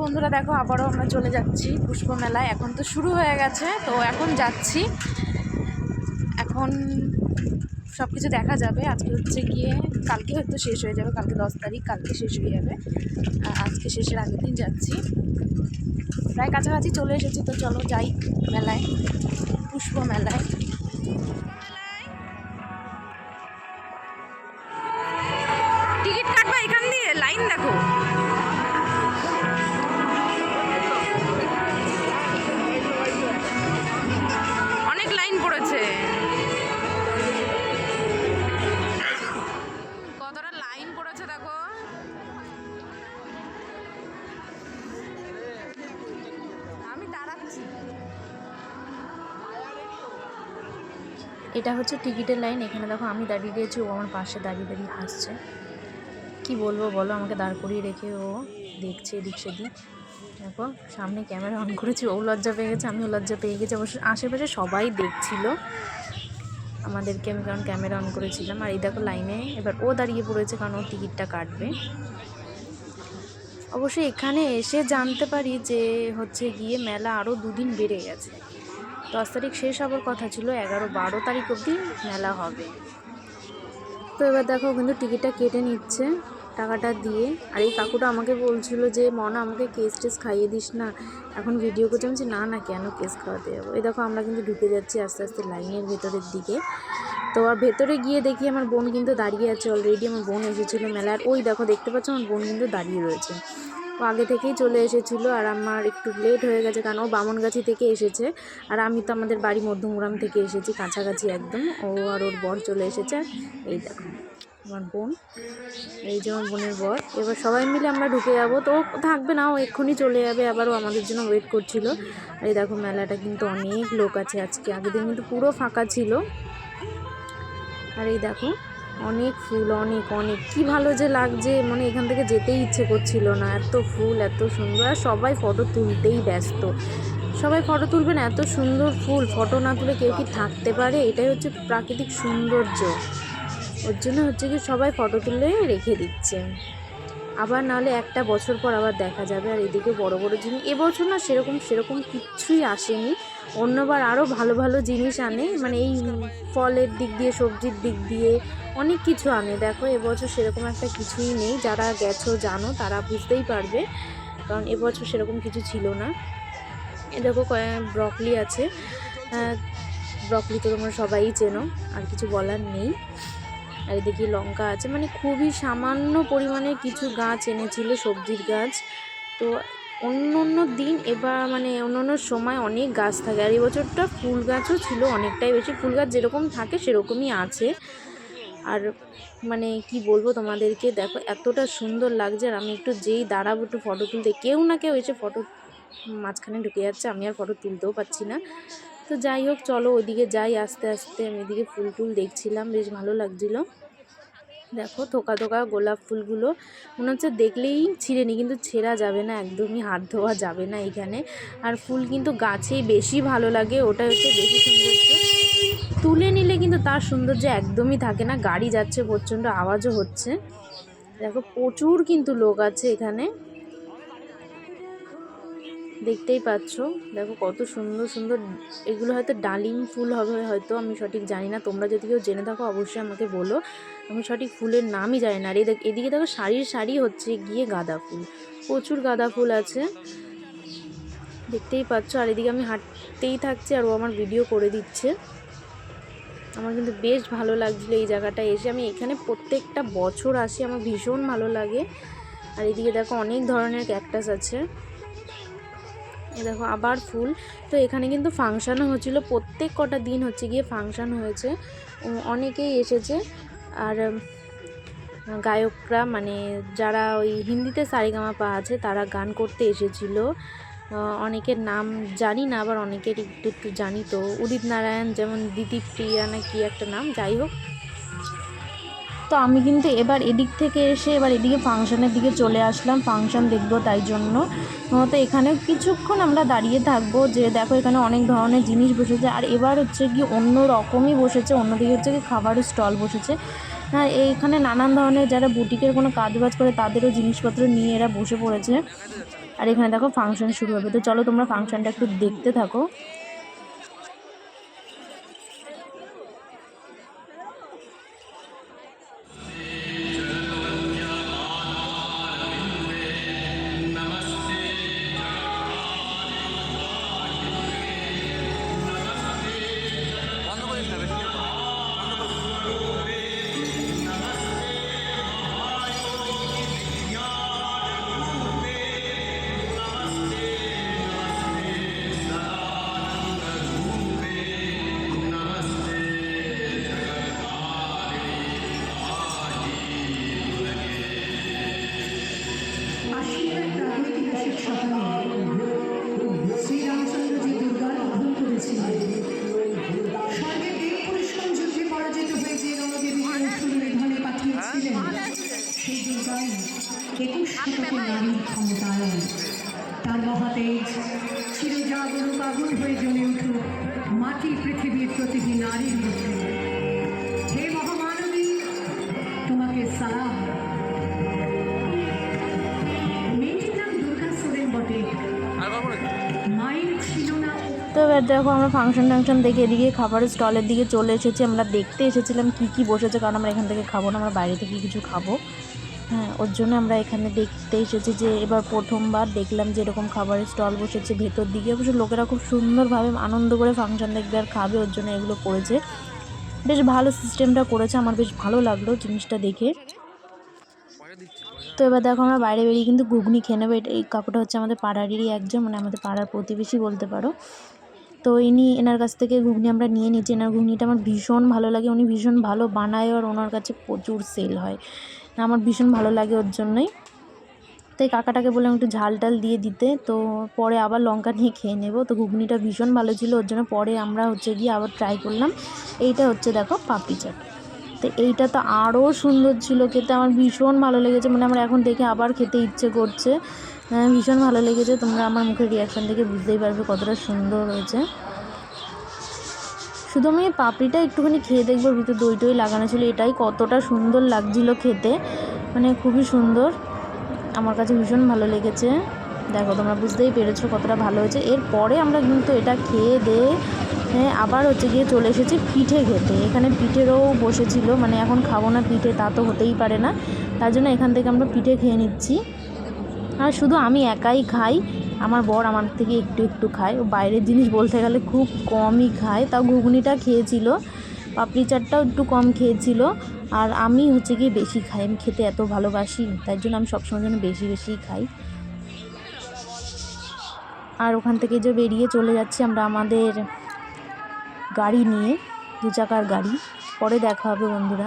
বন্ধুরা দেখো, আবারও আমরা চলে যাচ্ছি পুষ্প মেলায় এখন তো শুরু হয়ে গেছে, তো এখন যাচ্ছি। এখন সব কিছু দেখা যাবে। আজকে হচ্ছে গিয়ে, কালকে হয়তো শেষ হয়ে যাবে, কালকে দশ তারিখ, কালকে শেষ হয়ে যাবে। আজকে শেষের আগের দিন যাচ্ছি। প্রায় কাছাকাছি চলে এসেছি, তো চলো যাই মেলায় পুষ্প মেলায় এটা হচ্ছে টিকিটের লাইন। এখানে দেখো আমি দাঁড়িয়ে রয়েছি ও আমার পাশে দাঁড়িয়ে দাঁড়িয়ে হাসছে। কি বলব বলো, আমাকে দাঁড় করিয়ে রেখে ও দেখছে এদিক সেদিক। দেখো, সামনে ক্যামেরা অন করেছি, ও লজ্জা পেয়ে গেছে, আমিও লজ্জা পেয়ে গেছি। অবশ্য আশেপাশে সবাই দেখছিল। আমাদেরকে আমি কারণ ক্যামেরা অন করেছিলাম। আর এই দেখো লাইনে, এবার ও দাঁড়িয়ে পড়েছে কারণ ও টিকিটটা কাটবে। অবশ্যই এখানে এসে জানতে পারি যে হচ্ছে গিয়ে মেলা আরও দুদিন বেড়ে গেছে। দশ তারিখ শেষ হওয়ার কথা ছিল, এগারো বারো তারিখ অবধি মেলা হবে। তো এবার দেখো, কিন্তু টিকিটটা কেটে নিচ্ছে টাকাটা দিয়ে। আর এই কাকুটা আমাকে বলছিল যে, মনা, আমাকে কেস টেস খাইয়ে দিস না। এখন ভিডিও করছি। আমি না না, কেন কেস খাওয়াতে যাব? এই দেখো, আমরা কিন্তু ঢুকে যাচ্ছি আস্তে আস্তে লাইনের ভেতরের দিকে। তো আর ভেতরে গিয়ে দেখি আমার বোন কিন্তু দাঁড়িয়ে আছে অলরেডি আমার বোন এসেছিল মেলার। ওই দেখো, দেখতে পাচ্ছ, আমার বোন কিন্তু দাঁড়িয়ে রয়েছে। ও আগে থেকেই চলে এসেছিল আর আমার একটু লেট হয়ে গেছে কারণ ও বামনগাছি থেকে এসেছে। আর আমি তো আমাদের বাড়ি মধ্যমগ্রাম থেকে এসেছি, কাছাকাছি একদম। ও আর ওর বর চলে এসেছে। এই দেখো, আমার বোন। এই যে আমার বোনের বর। এবার সবাই মিলে আমরা ঢুকে যাব। তো থাকবে না, ও এক্ষুনি চলে যাবে। আবারও আমাদের জন্য ওয়েট করছিল। এই দেখো, মেলাটা কিন্তু অনেক লোক আছে আজকে। আগের দিন কিন্তু পুরো ফাঁকা ছিল। আর এই দেখো অনেক ফুল, অনেক অনেক। কি ভালো যে লাগছে মানে এখান থেকে যেতেই ইচ্ছে করছিল না। এত ফুল, এত সুন্দর। আর সবাই ফটো তুলতেই ব্যস্ত। সবাই ফটো তুলবেন এত সুন্দর ফুল। ফটো না তুলে কেউ কি থাকতে পারে? এটাই হচ্ছে প্রাকৃতিক সৌন্দর্য। ওর জন্য হচ্ছে কি সবাই ফটো তুলে রেখে দিচ্ছে। আবার নাহলে একটা বছর পর আবার দেখা যাবে, আর এদিকে বড় বড় জিনিস, এবছর না সেরকম সেরকম কিচ্ছুই আসেনি। অন্যবার আরও ভালো ভালো জিনিস আনে মানে এই ফলের দিক দিয়ে, সবজির দিক দিয়ে অনেক কিছু আনে। দেখো, এবছর সেরকম একটা কিছুই নেই। যারা গেছো জানো, তারা বুঝতেই পারবে, কারণ এবছর সেরকম কিছু ছিল না। এ দেখো ব্রকলি আছে। ব্রকলি তো তোমরা সবাই চেনো, আর কিছু বলার নেই। আর এদিকে লঙ্কা আছে। মানে খুবই সামান্য পরিমাণে কিছু গাছ এনেছিল, সবজির গাছ। তো অন্য অন্য দিন এবার মানে অন্য অন্য সময় অনেক গাছ থাকে। আর এবছরটা ফুল গাছও ছিল অনেকটাই বেশি। ফুল গাছ যেরকম থাকে সেরকমই আছে। আর মানে কি বলব তোমাদেরকে, দেখো এতটা সুন্দর লাগছে। আর আমি একটু যেই দাঁড়াবো একটু ফটো তুলতে, কেউ না কেউ এসে ফটো মাঝখানে ঢুকে যাচ্ছে। আমি আর ফটো তুলতেও পারছি না। তো যাই হোক, চলো ওইদিকে যাই। আস্তে আস্তে আমি এদিকে ফুল টুল দেখছিলাম, বেশ ভালো লাগছিল। দেখো, থোকা থোকা গোলাপ ফুলগুলো। মনে হচ্ছে দেখলেই ছিঁড়ে নি কিন্তু ছেঁড়া যাবে না, একদমই হাত ধোয়া যাবে না এখানে। আর ফুল কিন্তু গাছেই বেশি ভালো লাগে ওটাই হচ্ছে বেশি সৌন্দর্য তুলে নিলে কিন্তু তার সৌন্দর্য একদমই থাকে না, গাড়ি যাচ্ছে, প্রচণ্ড আওয়াজও হচ্ছে। দেখো, প্রচুর কিন্তু লোক আছে এখানে। দেখতেই পাচ্ছ। দেখো কত সুন্দর সুন্দর, এগুলো হয়তো ডালিম ফুল হবে হয়তো, আমি সঠিক জানি না। তোমরা যদি কেউ জেনে থাকো, অবশ্যই আমাকে বলো। আমি সঠিক ফুলের নামই জানি না। আর এদিকে এদিকে দেখো শাড়ির শাড়ি হচ্ছে গিয়ে গাঁদা ফুল। প্রচুর গাঁদা ফুল আছে। দেখতেই পাচ্ছ। আর এদিকে আমি হাঁটতেই থাকছি আর ও আমার ভিডিও করে দিচ্ছে। আমার কিন্তু বেশ ভালো লাগছিল এই জায়গাটা এসে। আমি এখানে প্রত্যেকটা বছর আসি, আমার ভীষণ ভালো লাগে। আর এদিকে দেখো অনেক ধরনের ক্যাকটাস আছে। দেখো আবার ফুল। তো এখানে কিন্তু ফাংশানও হচ্ছিল। প্রত্যেক কটা দিন হচ্ছে গিয়ে ফাংশান হয়েছে। অনেকেই এসেছে। আর গায়করা মানে যারা ওই হিন্দিতে সারেগামাপা আছে, তারা গান করতে এসেছিল। অনেকের নাম জানি না, আবার অনেকের একটু একটু জানি তো। উদিত নারায়ণ, যেমন দিদি প্রিয়া না কি একটা নাম, যাই হোক। তো আমি কিন্তু এবার এদিক থেকে এসে এবার এদিকে ফাংশনের দিকে চলে আসলাম, ফাংশন দেখব তাই জন্য। তো এখানে কিছুক্ষণ আমরা দাঁড়িয়ে থাকব যে দেখো এখানে অনেক ধরনের জিনিস বসেছে। আর এবার হচ্ছে কি অন্য রকমই বসেছে, অন্যদিকে হচ্ছে কি খাবারের স্টল বসেছে। হ্যাঁ এইখানে নানান ধরনের যারা বুটিকের কোনো কাজ বাজ করে তাদেরও জিনিসপত্র নিয়ে এরা বসে পড়েছে। আর এখানে দেখো ফাংশন শুরু হবে। তো চলো তোমরা ফাংশনটা একটু দেখতে থাকো। শ্রীরামচন্দ্র যে দুর্গার পুরুষণ যুদ্ধে পরাজিত হয়ে যে রণদেবীকে অসুর নিধনে পাঠিয়েছিলেন সেই দুর্গাই একুশ শতকে নারীর ক্ষমতায়ন তার মহাতেজ চিরজাগরুক আগুন হয়ে তোমাকে সালাম। তো এবার দেখো আমরা ফাংশন টাংশন দেখে এদিকে খাবারের স্টলের দিকে চলে এসেছি। আমরা দেখতে এসেছিলাম কি কি বসেছে, কারণ আমরা এখান থেকে খাব না, আমরা বাইরে থেকে কিছু খাব। হ্যাঁ ওর জন্য আমরা এখানে দেখতে এসেছি যে এবার প্রথমবার দেখলাম যে এরকম খাবারের স্টল বসেছে ভেতর দিকে। অবশ্য লোকেরা খুব সুন্দরভাবে আনন্দ করে ফাংশন দেখবে আর খাবে, ওর জন্য এগুলো করেছে। বেশ ভালো সিস্টেমটা করেছে, আমার বেশ ভালো লাগল জিনিসটা দেখে। তো এবার দেখো আমরা বাইরে বেরিয়ে কিন্তু ঘুগনি খেয়ে নেব। এই কাকুটা হচ্ছে আমাদের পাড়ারই একজন মানে আমাদের পাড়ার প্রতিবেশী বলতে পারো। তো ইনি এনার কাছ থেকে ঘুগনি আমরা নিয়ে নিচ্ছি এনার ঘুগনিটা আমার ভীষণ ভালো লাগে। উনি ভীষণ ভালো বানায় আর ওনার কাছে প্রচুর সেল হয়। আমার ভীষণ ভালো লাগে ওর জন্যই। তো এই কাকাটাকে বললাম একটু ঝাল টাল দিয়ে দিতে। তো পরে আবার লঙ্কা নিয়ে খেয়ে নেব। তো ঘুগনিটা ভীষণ ভালো ছিল ওর জন্য। পরে আমরা হচ্ছে গিয়ে আবার ট্রাই করলাম। এইটা হচ্ছে দেখো পাপড়ি চাট। তো এইটা তো আরও সুন্দর ছিল খেতে। আমার ভীষণ ভালো লেগেছে। মানে আমার এখন দেখে আবার খেতে ইচ্ছে করছে। ভীষণ ভালো লেগেছে। তোমরা আমার মুখের রিয়াকশান দেখে বুঝতেই পারবে কতটা সুন্দর হয়েছে। শুধু আমি পাপড়িটা একটুখানি খেয়ে দেখব ভিতর দই টই লাগানো ছিল। এটাই কতটা সুন্দর লাগছিল খেতে। মানে খুবই সুন্দর। আমার কাছে ভীষণ ভালো লেগেছে। দেখো তোমরা বুঝতেই পেরেছ কতটা ভালো হয়েছে। এরপরে আমরা কিন্তু এটা খেয়ে দিয়ে হ্যাঁ, আবার হচ্ছে গিয়ে চলে এসেছি পিঠে খেতে। এখানে পিঠেরও বসেছিল। মানে এখন খাব না পিঠে তা তো হতেই পারে না। তার জন্য এখান থেকে আমরা পিঠে খেয়ে নিচ্ছি। আর শুধু আমি একাই খাই, আমার বর আমার থেকে একটু একটু খায়। বাইরের জিনিস বলতে গেলে খুব কমই খায়। তাও ঘুগনিটা খেয়েছিল, পাপড়ি চাটটাও একটু কম খেয়েছিল। আর আমি হচ্ছে গিয়ে বেশি খাই, আমি খেতে এত ভালোবাসি তার জন্য আমি সবসময় যেন বেশি বেশি খাই। আর ওখান থেকে যে বেরিয়ে চলে যাচ্ছি আমরা আমাদের গাড়ি নিয়ে, দু চাকার গাড়ি। পরে দেখা হবে বন্ধুরা।